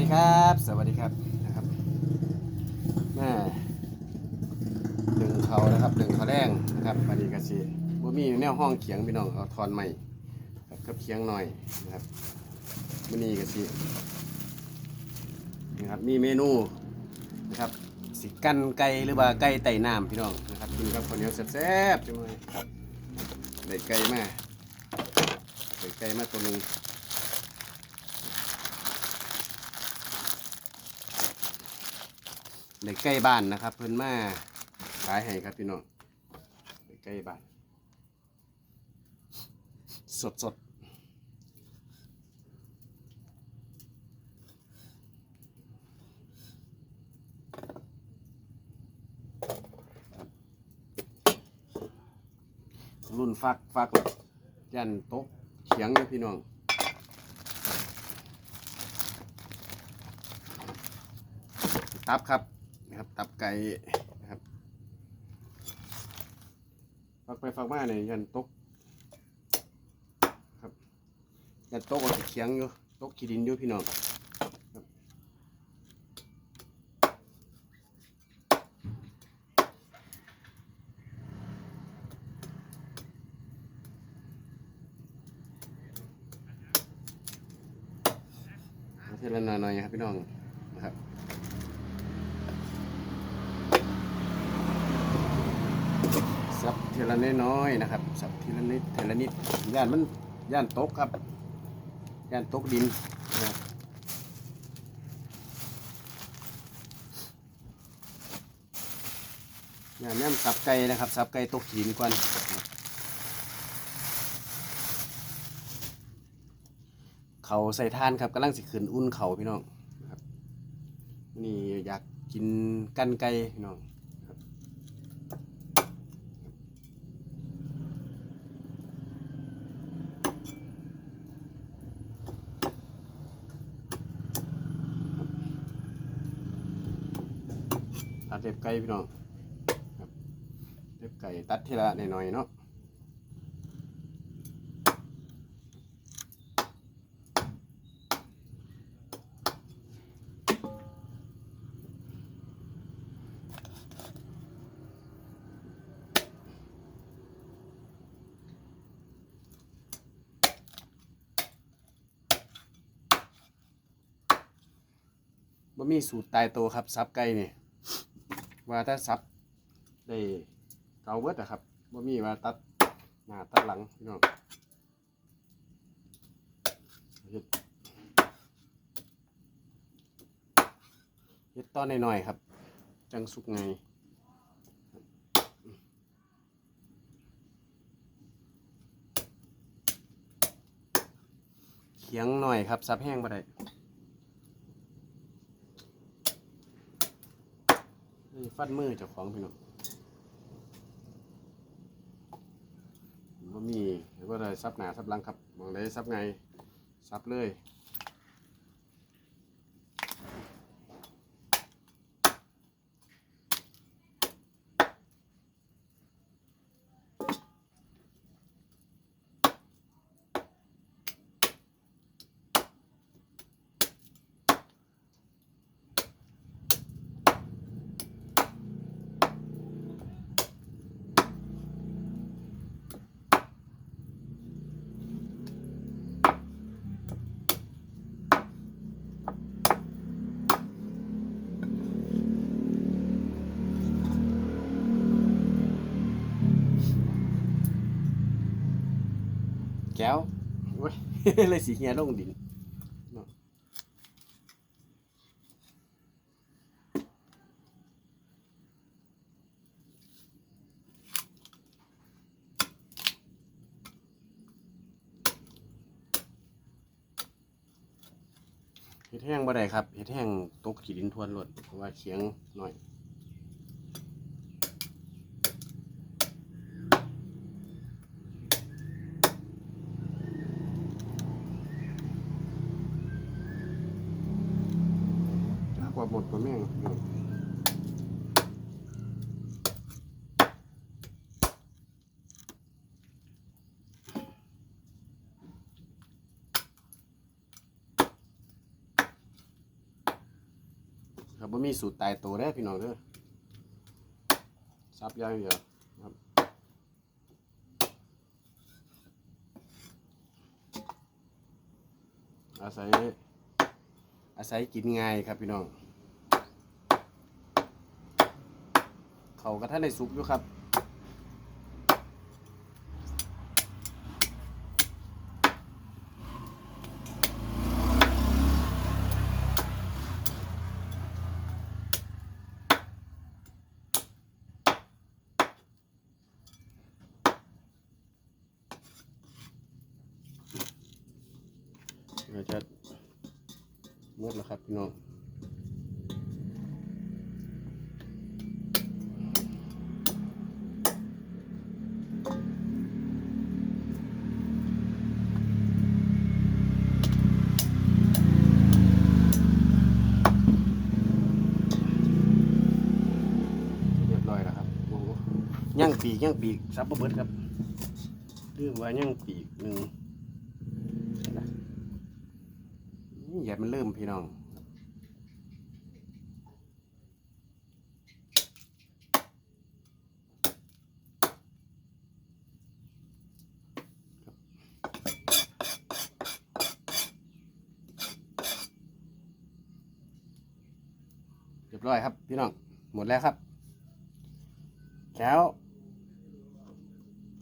ดีครับ สวัสดีครับนะครับแม่ดึงเขานะครับดึงเขาแรงนะครับปานีกสิบ่มีแนวห้องเขียงพี่น้องเอาทอนใหม่ครับกับเขียงหน่อยนะครับมื้อนี้กสินะครับมีเมนูนะครับสิกันไก่หรือว่าไก่ไต่น้ำพี่น้องนะครับกินกับข้าวเหนียวแซ่บๆจังเลยครับได้ไก่มาได้ไก่มาตัวหนึง ในใกล้บ้านนะครับ เพิ่นมาขายให้ครับพี่น้องในใกล้บ้าน สดสดรุ่นฟักฟักยันโต๊ะเขียงอยู่พี่น้องตับครับ นะครับ ตับไก่นะครับฟักไปฟักมาเนี่ยยันตกครับยันตกเอาสิเคียงอยู่ตกขี้ดินอยู่พี่น้องเทละหน่อยๆครับพี่น้องนะครับ สับทีละน้อยๆนะครับสับทีละนิดทีละนิดย่านมันย่านตกครับย่านตกดินนะครับย่านย่ำสับไก่นะครับสับไก่ตกดินก่อนเขาใส่ท่านครับกำลังสิขึ้นอุ่นเขาพี่น้องนี่อยากกินกันไก่พี่น้อง ตัดเล็บไก่พี่น้องครับเล็บไก่ตัดทีละหน่อยๆเนาะบ่มีสูตรตายตัวครับซับไก่เนี่ย ว่าถ้าซับได้เกาเบิดอะครับว่ามีว่าตัดหน้าตัดหลังพี่น้องเฮ็ดเฮ็ดตอนหน่อยๆครับ จังสุกไงเคียงหน่อยครับซับแห้งบ่ได้ นี่ฟันมือเจ้าของพี่น้องว่ามีว่าอะไรซับหนาซับลังครับมองได้ซับไงซับเลย ก้วโอ้ยเลยสีเฮียลงดินเนาะเห็ดแห้งบ่ได้ครับเห็ดแห้งตกขีดินทวนรดเพราะว่าเคียงหน่อย ว่าหมดกว่าแม่งครับบ่มีสูตรตายตัวเด้พี่น้องเด้อซับย่างเดียวครับอาศัยอาศัยกินง่ายครับพี่น้อง เขากระท่านในซุปอยู่ครับเราจะมืดแล้วครับพี่น้อง ย่างปีกย่างปีกซับบ่เบิดครับเรื่องว่าย่างปีกหนึ่งใช่ละนี่อย่ามันเริ่มพี่น้องเรียบร้อยครับพี่น้องหมดแล้วครับแล้ว